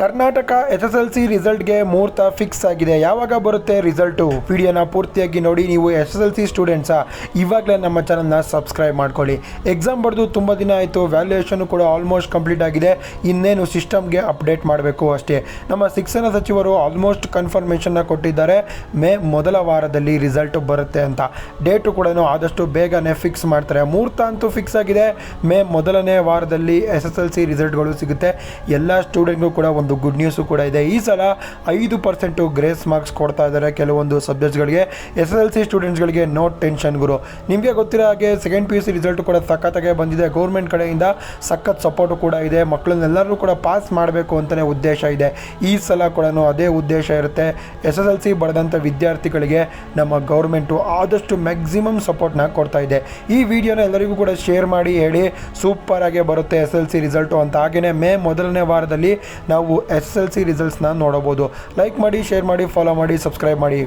Karnataka S S L C ರಿಸಲ್ಟ್ಗೆ ಮುಹೂರ್ತ fix ಆಗಿದೆ. ಯಾವಾಗ ಬರುತ್ತೆ ರಿಸಲ್ಟು? ವಿಡಿಯೋನ ಪೂರ್ತಿಯಾಗಿ ನೋಡಿ, ನೀವು ಎಸ್ ಎಸ್ ಎಲ್ ಸಿ ಸ್ಟೂಡೆಂಟ್ಸಾ? ಇವಾಗಲೇ ನಮ್ಮ ಚಾನಲ್ನ ಸಬ್ಸ್ಕ್ರೈಬ್ ಮಾಡ್ಕೊಳ್ಳಿ. ಎಕ್ಸಾಮ್ ಬರೆದು ತುಂಬ ದಿನ ಆಯಿತು, ವ್ಯಾಲ್ಯೂಯೇಷನ್ ಕೂಡ ಆಲ್ಮೋಸ್ಟ್ ಕಂಪ್ಲೀಟ್ ಆಗಿದೆ. ಇನ್ನೇನು ಸಿಸ್ಟಮ್ಗೆ ಅಪ್ಡೇಟ್ ಮಾಡಬೇಕು ಅಷ್ಟೇ. ನಮ್ಮ ಶಿಕ್ಷಣ ಸಚಿವರು ಆಲ್ಮೋಸ್ಟ್ ಕನ್ಫರ್ಮೇಷನ್ನ ಕೊಟ್ಟಿದ್ದಾರೆ. ಮೇ ಮೊದಲ ವಾರದಲ್ಲಿ ರಿಸಲ್ಟ್ ಬರುತ್ತೆ ಅಂತ. ಡೇಟು ಕೂಡ ಆದಷ್ಟು ಬೇಗನೆ ಫಿಕ್ಸ್ ಮಾಡ್ತಾರೆ. ಮುಹೂರ್ತ ಅಂತೂ ಫಿಕ್ಸ್ ಆಗಿದೆ. ಮೇ ಮೊದಲನೇ ವಾರದಲ್ಲಿ ಎಸ್ ಎಸ್ ಎಲ್ ಸಿ ರಿಸಲ್ಟ್ಗಳು ಸಿಗುತ್ತೆ. ಎಲ್ಲ ಸ್ಟೂಡೆಂಟ್ಗೂ ಕೂಡ ಒಂದು ಗುಡ್ ನ್ಯೂಸು ಕೂಡ ಇದೆ. ಈ ಸಲ ಐದು ಪರ್ಸೆಂಟು ಗ್ರೇಸ್ ಮಾರ್ಕ್ಸ್ ಕೊಡ್ತಾ ಇದ್ದಾರೆ ಕೆಲವೊಂದು ಸಬ್ಜೆಕ್ಟ್ಸ್ಗಳಿಗೆ ಎಸ್ ಎಲ್ ಸಿ ಸ್ಟೂಡೆಂಟ್ಸ್ಗಳಿಗೆ ನೋ ಟೆನ್ಷನ್ ಗುರು. ನಿಮಗೆ ಗೊತ್ತಿರೋ ಹಾಗೆ second P U C result ಕೂಡ ಸಖತ್ತಾಗೆ ಬಂದಿದೆ. ಗೌರ್ಮೆಂಟ್ ಕಡೆಯಿಂದ ಸಖತ್ ಸಪೋರ್ಟು ಕೂಡ ಇದೆ. ಮಕ್ಕಳನ್ನೆಲ್ಲರೂ ಕೂಡ ಪಾಸ್ ಮಾಡಬೇಕು ಅಂತಲೇ ಉದ್ದೇಶ ಇದೆ. ಈ ಸಲ ಕೂಡ ಅದೇ ಉದ್ದೇಶ ಇರುತ್ತೆ. ಎಸ್ ಎಸ್ ಎಲ್ ಸಿ ಬರೆದಂಥ ವಿದ್ಯಾರ್ಥಿಗಳಿಗೆ ನಮ್ಮ ಗೌರ್ಮೆಂಟು ಆದಷ್ಟು ಮ್ಯಾಕ್ಸಿಮಮ್ ಸಪೋರ್ಟ್ನ ಕೊಡ್ತಾ ಇದೆ. ಈ ವಿಡಿಯೋನ ಎಲ್ಲರಿಗೂ ಕೂಡ ಶೇರ್ ಮಾಡಿ, ಹೇಳಿ. ಸೂಪರಾಗೆ ಬರುತ್ತೆ ಎಸ್ ಎಲ್ ಸಿ ರಿಸಲ್ಟು ಅಂತ. ಹಾಗೆಯೇ ಮೇ ಮೊದಲನೇ ವಾರದಲ್ಲಿ ನಾವು ಎಸ್ ಎಲ್ ಸಿ ರಿಸಲ್ಟ್ಸ್ನ ನೋಡಬಹುದು. ಲೈಕ್ ಮಾಡಿ ಶೇರ್ ಮಾಡಿ ಫಾಲೋ ಮಾಡಿ ಸಬ್ಸ್ಕ್ರೈಬ್ ಮಾಡಿ.